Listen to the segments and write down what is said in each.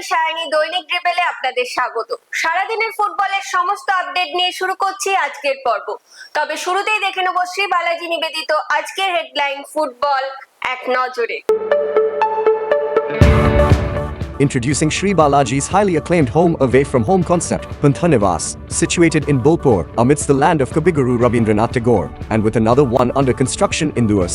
আমি সায়নী দৈনিক ড্রিবেলে আপনাদের স্বাগত সারাদিনের ফুটবলের সমস্ত আপডেট নিয়ে শুরু করছি আজকের পর্ব তবে শুরুতেই দেখে নেব শ্রী বালাজি নিবেদিত আজকের হেডলাইন ফুটবল এক নজরে Introducing Sri Balaji's highly acclaimed home away from home concept, Panthanivas, situated in Bolpur, amidst the land of Kabiguru Rabindranath Tagore, and with another one under construction in Duas.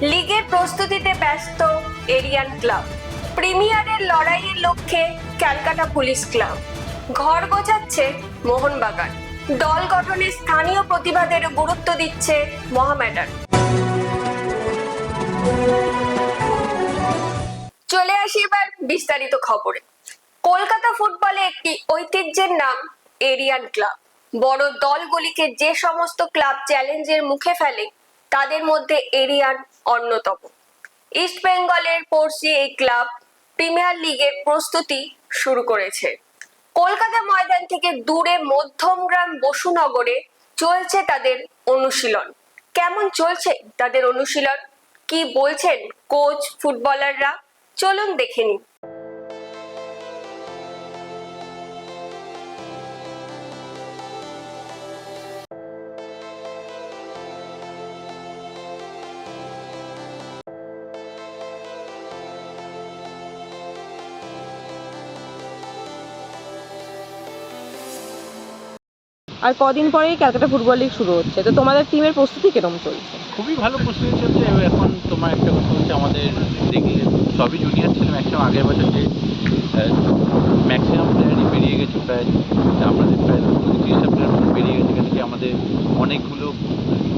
লিগের প্রস্তুতিতে ব্যস্ত এরিয়ান club. প্রিমিয়ারের লড়াইয়ের লক্ষ্যে Calcutta police club. ঘর গোছাচ্ছে মোহনবাগান। দল গঠনে স্থানীয় প্রতিবাদের গুরুত্ব দিচ্ছে মহামেডান। চলে আসি এবার বিস্তারিত খবরে। কলকাতা ফুটবলে একটি ঐতিহ্যের নাম এরিয়ান ক্লাব। বড় দলগুলিকে যে সমস্ত ক্লাব চ্যালেঞ্জের মুখে ফেলে তাদের মধ্যে এরিয়ান অন্যতম। ইস্ট বেঙ্গলের পড়শি এই ক্লাব প্রিমিয়ার লিগের প্রস্তুতি শুরু করেছে। কলকাতা ময়দান থেকে দূরে মধ্যমগ্রাম বসুনগরে চলছে তাদের অনুশীলন। কেমন চলছে তাদের অনুশীলন? কি বলছেন কোচ ফুটবলাররা চলুন দেখে নিন আর কদিন পরেই ক্যালকাটা ফুটবল লিগ শুরু হচ্ছে। তো তোমাদের টিমের প্রস্তুতি কীরকম চলছে? খুবই ভালো প্রস্তুতি চলছে। এখন তোমার একটা কথা হচ্ছে, আমাদের দেখলে সবই জুনিয়র ছিল ম্যাক্সিমাম আগের বছর যে ম্যাক্সিমাম প্লেয়ারই বেরিয়ে গেছে প্রায় আমাদের প্রায় পঁয়ত্রিশটা প্লেয়ার বেরিয়ে গেছে। কেন কি আমাদের অনেকগুলো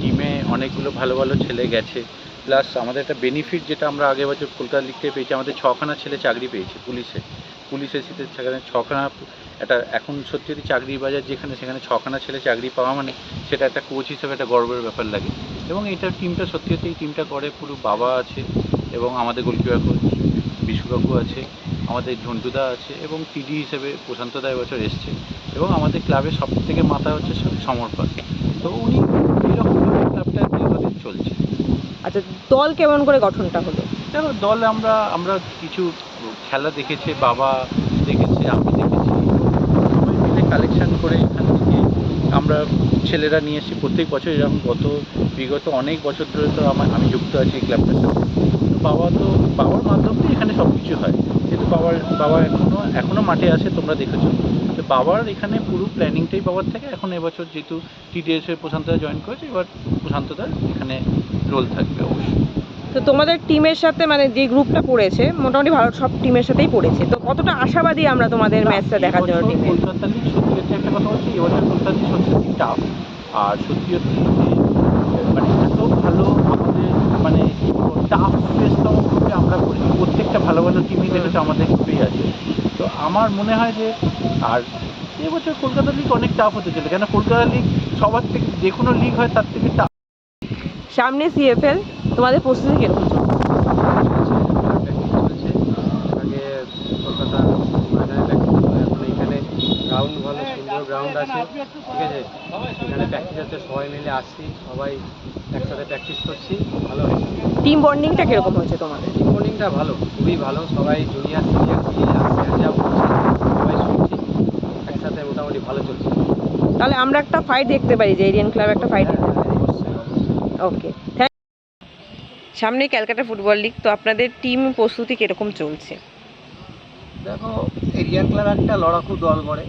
টিমে অনেকগুলো ভালো ভালো ছেলে গেছে। প্লাস আমাদের একটা বেনিফিট যেটা আমরা আগের বছর কলকাতা থেকে পেয়েছি, আমাদের ছখানা ছেলে চাকরি পেয়েছে পুলিশে। পুলিশের সিটে সেখানে ছখানা একটা এখন সত্যি সত্যি চাকরির বাজার যেখানে সেখানে ছখানা ছেলে চাকরি পাওয়া মানে সেটা একটা কোচ হিসেবে একটা গর্বের ব্যাপার লাগে। এবং এটা টিমটা সত্যি সত্যি এই টিমটা করে পুরো বাবা আছে এবং আমাদের গোলকিপার কোচ বিশুবাবু আছে আমাদের ঝন্টুদা আছে এবং টিডি হিসেবে প্রশান্ত দা এবছর এসছে এবং আমাদের ক্লাবের সব থেকে মাথা হচ্ছে সমর্পণ তো উনি এরকমভাবে ক্লাবটা দীর্ঘদিন চলছে? আচ্ছা দল কেমন করে গঠনটা হলো? দেখো দল আমরা আমরা কিছু খেলা দেখেছে বাবা দেখেছে আমি দেখেছি। কালেকশন করে এখান থেকে আমরা ছেলেরা নিয়ে এসেছি প্রত্যেক বছর এরকম গত, বিগত অনেক বছর ধরে তো আমার আমি যুক্ত আছি এই ক্লাবটার তো বাবা তো, বাবার মাধ্যমে এখানে সব কিছু হয়। কিন্তু বাবার, বাবা এখনও এখনও মাঠে আছে, তোমরা দেখেছ। তো বাবার এখানে পুরো প্ল্যানিংটাই বাবার থেকে। এখন এবছর যেহেতু টিডিএস এর প্রশান্তদা জয়েন করেছে, এবার প্রশান্তদার এখানে রোল থাকবে অবশ্যই। তো তোমাদের টিমের সাথে মানে যে গ্রুপটা পড়েছে মোটামুটি ভালো সব টিমের সাথেই পড়েছে। তো কতটা আশাবাদী আমরা তোমাদের ম্যাচটা দেখার জন্য টিমে সত্যি একটা কথা হচ্ছে এবছর কলকাতা টাফ আর সত্যি সত্যি মানে এত ভালো আমাদের মানে টাফ ফেসতম গ্রুপে আমরা করি প্রত্যেকটা ভালো ভালো টিমই দেখেছে আমাদের গ্রুপেই আছে। তো আমার মনে হয় যে আর এবছর কলকাতা লিগ অনেক টাফ হতে চলে কেন কলকাতা লিগ সবার থেকে যে কোনো লিগ হয় তার থেকে টাফ সামনে সিএফএল তোমাদের প্রস্তুতি কীরকম গ্রাউন্ড ভালো সুন্দর গ্রাউন্ড আছে ঠিক আছে? এখানে প্র্যাকটিস সবাই মিলে আসছি সবাই একসাথে প্র্যাকটিস করছি ভালো হয়েছে। টিম বন্ডিংটা কীরকম হয়েছে তোমাদের? টিম বোর্ডিংটা ভালো খুবই ভালো সবাই জুনিয়র সিনিয়র স্যার যা বলছে সবাই শুনছি একসাথে মোটামুটি ভালো চলছে। তাহলে আমরা একটা ফাইট দেখতে পারি যে এরিয়ান ক্লাব একটা ফাইট ওকে সামনে ক্যালকাটা ফুটবল লিগ তো আপনাদের টিম প্রস্তুতি কীরকম চলছে? দেখো এরিয়ান ক্লাব একটা লড়াকু দল গড়ে।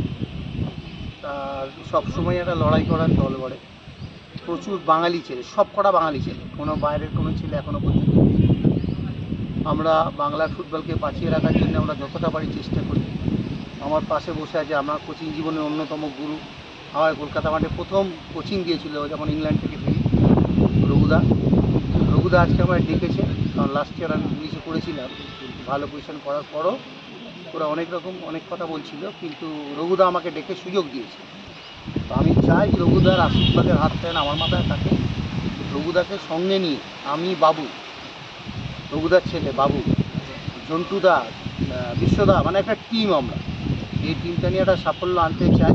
সবসময় একটা লড়াই করার দল গড়ে। প্রচুর বাঙালি ছেলে, সব কটা বাঙালি ছেলে। কোনো বাইরের কোনো ছেলে এখনও পর্যন্ত আমরা বাংলার ফুটবলকে বাঁচিয়ে রাখার জন্য আমরা যতটা পারি চেষ্টা করি। আমার পাশে বসে আছে আমার কোচিং জীবনের অন্যতম গুরু। আমার কলকাতা মাঠে প্রথম কোচিং দিয়েছিল যখন ইংল্যান্ড থেকে রঘুদা। রঘুদা আজকে আমার ডেকেছে কারণ লাস্ট ইয়ার আমি পুলিশে করেছিলাম ভালো পজিশন করার পরও ওরা অনেক রকম অনেক কথা বলছিল কিন্তু রঘুদা আমাকে ডেকে সুযোগ দিয়েছে। তো আমি চাই রঘুদার আশীর্বাদের হাত যেন আমার মাথায় থাকে রঘুদাকে সঙ্গে নিয়ে আমি বাবু রঘুদার ছেলে বাবু জন্টুদা আহ, বিশ্বদা মানে একটা টিম আমরা। এই টিমটা নিয়ে একটা সাফল্য আনতে চাই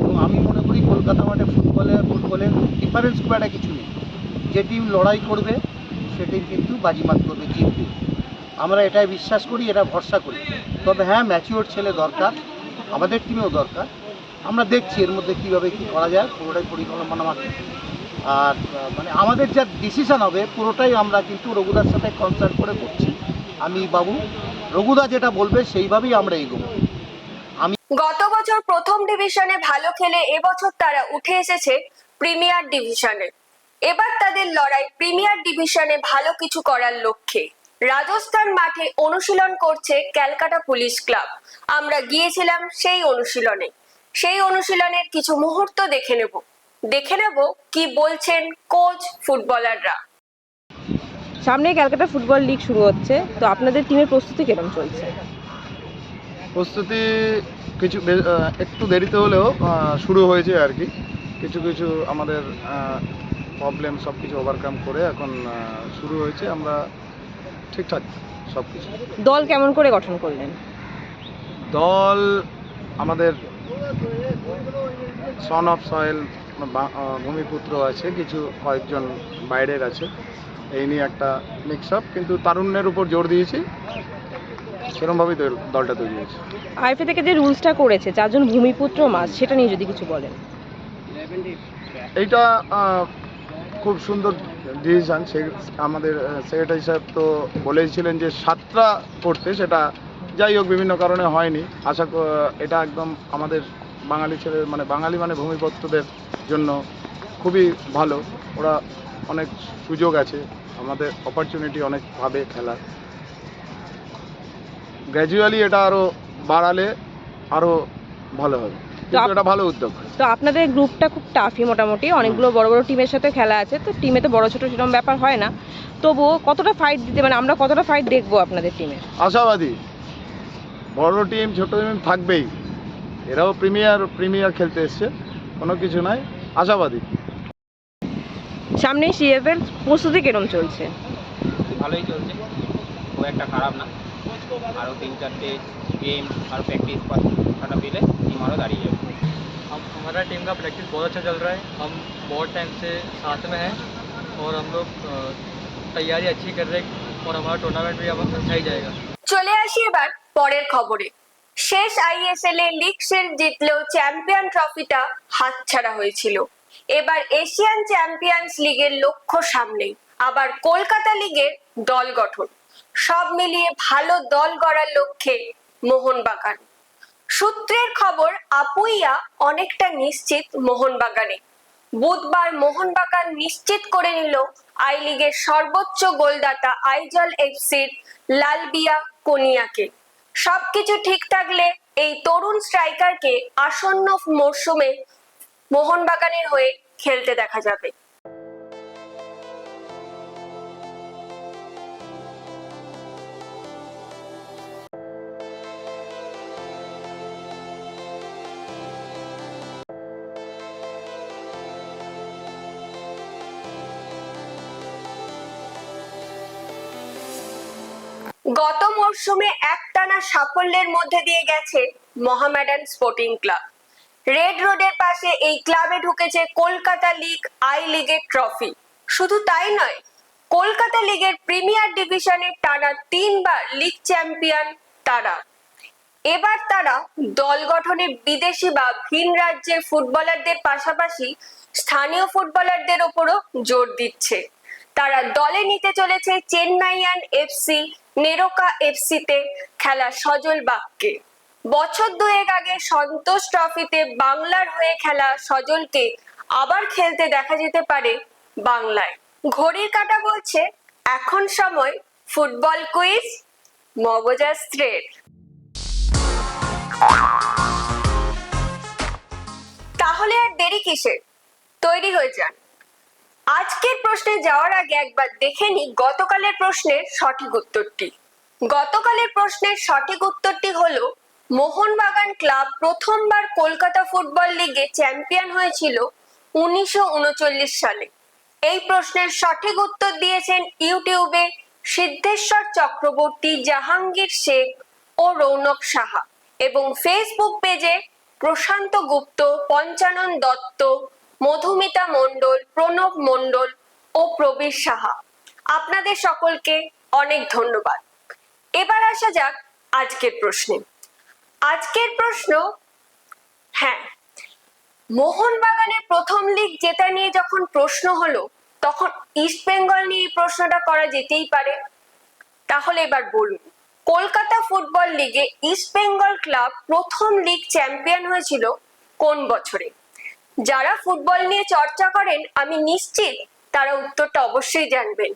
এবং আমি মনে করি কলকাতা মাঠে ফুটবলে ফুটবলের ডিফারেন্স খুব একটা কিছু নেই। যে টিম লড়াই করবে, সে টিম কিন্তু বাজিমাত করবে, জিতবে। আমরা এটাই বিশ্বাস করি, এটা ভরসা করি। তবে হ্যাঁ ম্যাচিওর ছেলে দরকার, আমাদের টিমেও দরকার। আমরা দেখছি এর মধ্যে কীভাবে কী করা যায়, পুরোটাই পরিকল্পনা মাফিক। আর মানে আমাদের যা ডিসিশান হবে, পুরোটাই আমরা কিন্তু রঘুদার সাথে কনসাল্ট করে করছি। আমি, বাবু, রঘুদা যেটা বলবে, সেইভাবেই আমরা এগোবো। গত বছর প্রথম ডিভিশনে ভালো খেলে এবছর তারা উঠে এসেছে প্রিমিয়ার ডিভিশনে এবার তাদের লড়াই প্রিমিয়ার ডিভিশনে ভালো কিছু করার লক্ষ্যে। রাজস্থান মাঠে অনুশীলন করছে ক্যালকাটা পুলিশ ক্লাব। আমরা গিয়েছিলাম সেই অনুশীলনে। সেই অনুশীলনের কিছু মুহূর্ত দেখে নেব। দেখে নেব কি বলছেন কোচ ফুটবলাররা। সামনে ক্যালকাটা ফুটবল লিগ শুরু হচ্ছে। তো আপনাদের টিমের প্রস্তুতি কেমন চলছে? প্রস্তুতি কিছু একটু দেরিতে হলেও শুরু হয়েছে আর কি। কিছু কিছু আমাদের প্রবলেম সব কিছু ওভারকাম করে এখন শুরু হয়েছে। আমরা ঠিকঠাক সব কিছু দল কেমন করে গঠন করলেন? দল আমাদের সন অফ সয়েল ভূমিপুত্র আছে কিছু কয়েকজন বাইরের আছে। এই নিয়ে একটা মিক্স আপ কিন্তু তারুণ্যের উপর জোর দিয়েছি। সেরকমভাবেই দল- দলটা তৈরি হয়েছে। আইএফএ থেকে যে রুলসটা করেছে চারজন ভূমিপুত্র মাস সেটা নিয়ে যদি কিছু বলেন। এইটা খুব সুন্দর ডিসিশান সে আমাদের সেক্রেটারি সাহেব তো বলেছিলেন যে সাতটা করতে, সেটা যাই হোক বিভিন্ন কারণে হয়নি। আশা এটা একদম আমাদের বাঙালি ছেলে মানে বাঙালি মানে ভূমিপত্রদের জন্য খুবই ভালো। ওরা অনেক সুযোগ আছে, আমাদের অপরচুনিটি অনেকভাবে খেলার। গ্র্যাজুয়ালি এটা আরও বাড়ালে আরও ভালো হবে। এটা ভালো উদ্যোগ। তো আপনাদের গ্রুপটা খুব টাফই মোটামুটি। অনেকগুলো বড় বড় টিমের সাথে খেলা আছে তো টিমে তো বড় ছোট সেরকম ব্যাপার হয় না। তবুও কতটা ফাইট দিতে মানে আমরা কতটা ফাইট দেখব আপনাদের টিমে আশাবাদী। বড় টিম ছোট টিম থাকবেই। এরাও প্রিমিয়ার প্রিমিয়ার খেলতে এসছে। কোনো কিছু নাই। আশাবাদী। সামনেই সিএফের প্রস্তুতি কিরম চলছে? ভালোই চলছে। খুব একটা খারাপ না। আরও তিন চারটে গেম আর প্র্যাকটিস করাটা পেলে টিম আরও দাঁড়িয়ে যাবে हम हमारा टीम का प्रैक्टिस बहुत अच्छा चल रहा है हम बहुत टाइम से साथ में हैं और हम लोग अ, तैयारी अच्छी कर रहे हैं और हमारा टूर्नामेंट भी अब अच्छा ही जाएगा চলে আসি এবার পরের খবরে শেষ আইএসএল এ লিগ শিল্ড জিতলেও চ্যাম্পিয়ন ট্রফিটা হাতছাড়া হয়েছিল এবার এশিয়ান চ্যাম্পিয়ন্স লিগের লক্ষ্য সামনে আবার কলকাতা লিগের দল গঠন সব মিলিয়ে ভালো দল গড়ার লক্ষ্যে মোহনবাগান। সূত্রের খবর, আপুইয়া অনেকটা নিশ্চিত মোহনবাগানে। বুধবার মোহনবাগান নিশ্চিত করে নিল আই লিগের সর্বোচ্চ গোলদাতা আইজল এফসির লালবিয়া কোনিয়াকে। সবকিছু ঠিক থাকলে এই তরুণ স্ট্রাইকারকে আসন্ন মরশুমে মোহনবাগানের হয়ে খেলতে দেখা যাবে। গত মরশুমে একটানা সাফল্যের মধ্যে দিয়ে গেছে মোহামেডান স্পোর্টিং ক্লাব। রেড রোডের পাশে এই ক্লাবে ঢুকেছে কলকাতা লিগ আই লিগের ট্রফি। শুধু তাই নয়, কলকাতা লিগের প্রিমিয়ার ডিভিশনে টানা তিনবার লিগ চ্যাম্পিয়ন তারা। এবার তারা দল গঠনে বিদেশি বা ভিন রাজ্যের ফুটবলারদের পাশাপাশি স্থানীয় ফুটবলারদের ওপরও জোর দিচ্ছে। তারা দলে নিতে চলেছে চেন্নাইয়ান এফসি নেরোকা এফসিতে খেলা সজল বাগকে বছর দুয়েক আগে সন্তোষ ট্রফিতে বাংলার হয়ে খেলা সজলকে আবার খেলতে দেখা যেতে পারে বাংলায়। ঘড়ির কাঁটা বলছে, এখন সময় ফুটবল কুইজ, মগজাস্ত্রের। তাহলে আর দেরি কিসের? তৈরি হয়ে যান। আজকের প্রশ্নে যাওয়ার আগে একবার দেখে নি গতকালের প্রশ্নের সঠিক উত্তরটি। গতকালের প্রশ্নের সঠিক উত্তরটি হলো, মোহনবাগান ক্লাব প্রথমবার কলকাতা ফুটবল লিগে চ্যাম্পিয়ন হয়েছিল উনিশশো উনচল্লিশ সালে। এই প্রশ্নের সঠিক উত্তর দিয়েছেন ইউটিউবে সিদ্ধেশ্বর চক্রবর্তী, জাহাঙ্গীর শেখ ও রৌনক সাহা এবং ফেসবুক পেজে প্রশান্ত গুপ্ত, পঞ্চানন দত্ত মধুমিতা মণ্ডল, প্রণব মণ্ডল ও প্রবীর সাহা। আপনাদের সকলকে অনেক ধন্যবাদ। এবার আসা যাক আজকের প্রশ্নে। আজকের প্রশ্ন হ্যাঁ মোহনবাগানের প্রথম লিগ জেতা নিয়ে যখন প্রশ্ন হলো, তখন ইস্ট বেঙ্গল নিয়ে এই প্রশ্নটা করা যেতেই পারে। তাহলে এবার বলুন, কলকাতা ফুটবল লিগে ইস্ট বেঙ্গল ক্লাব প্রথম লিগ চ্যাম্পিয়ন হয়েছিল কোন বছরে? যারা ফুটবল নিয়ে চর্চা করেন, আমি নিশ্চিত তারা উত্তরটা অবশ্যই জানবেন।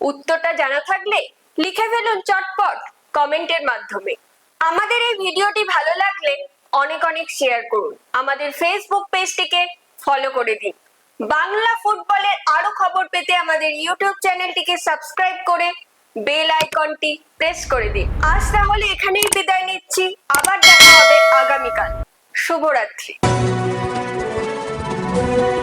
উত্তরটা জানা থাকলে লিখে ফেলুন চটপট কমেন্টের মাধ্যমে। আমাদের এই ভিডিওটি ভালো লাগলে অনেক অনেক শেয়ার করুন। আমাদের ফেসবুক পেজটিকে ফলো করে দিন। বাংলা ফুটবলের আরও খবর পেতে আমাদের ইউটিউব চ্যানেলটিকে সাবস্ক্রাইব করে বেল আইকনটি প্রেস করে দিন। আজ তাহলে এখানেই বিদায় নিচ্ছি। আবার দেখা হবে আগামীকাল। শুভরাত্রি। Thank you.